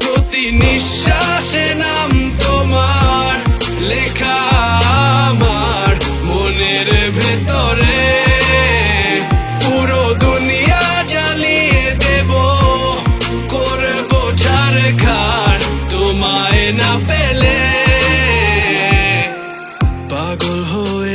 প্রতি নিঃশ্বাসে নাম তোমার, লেখা আমার মনের ভেতরে। পুরো দুনিয়া জ্বালিয়ে দেব, করব ঝাড়খার তোমায় না পেলে। পাগল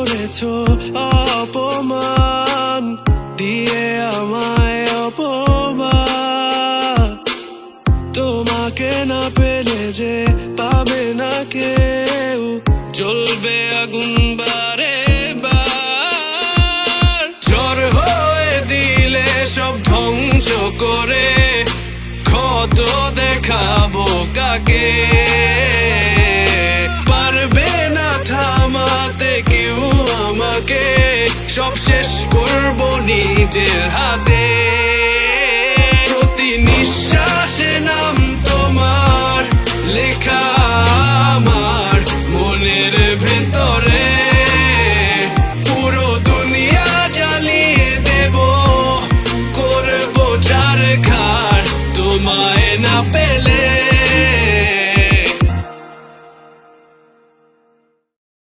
করেছ অপমান, দিয়ে আমায় অপমান। তোমাকে না পেলে যে পাবে না কেউ চলবে আগুন বারে বার। ঝড় হয়ে দিলে সব ধ্বংস করে, ক্ষত দেখাবো কাকে? পারবে না থামাতে কেউ সব শেষ করব নিজের হাতে। প্রতি নিঃশ্বাস